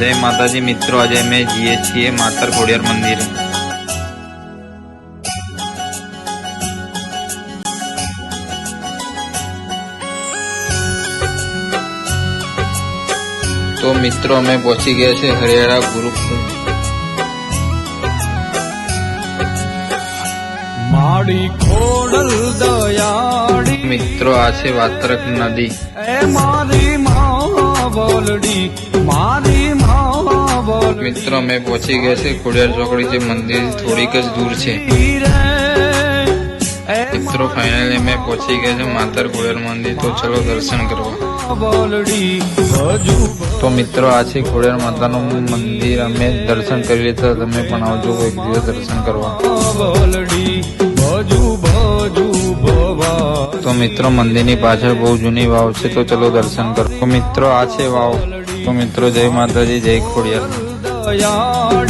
જય માતાજી મિત્રો આજે અમે જઈએ છીએ માતર ખોડિયાર મંદિરે. તો મિત્રો અમે પહોંચી ગયા છે હરિયાળા ગુરુકુળ. મિત્રો આ છે વાત્રક નદી. એ મારી બોલડી મારી મિત્રો અમે પહોંચી ગયા છે ખોડિયાર ચોકડી જે મંદિર થોડીક જ દૂર છે. મિત્રો ફાઇનલી અમે પહોંચી ગયા છે માતર ખોડિયાર મંદિર. તો ચલો દર્શન કરવા. તો મિત્રો આ છે ખોડિયાર માતાનું મંદિર. અમે દર્શન કરી લીધા. તમે પણ આવજો એક દિવસ દર્શન કરવા. તો મિત્રો, મંદિરની પાછળ બહુ જૂની વાવ છે, તો ચલો દર્શન કરો. મિત્રો, આ છે વાવ. તો મિત્રો, જય માતાજી, જય ખોડિયાર.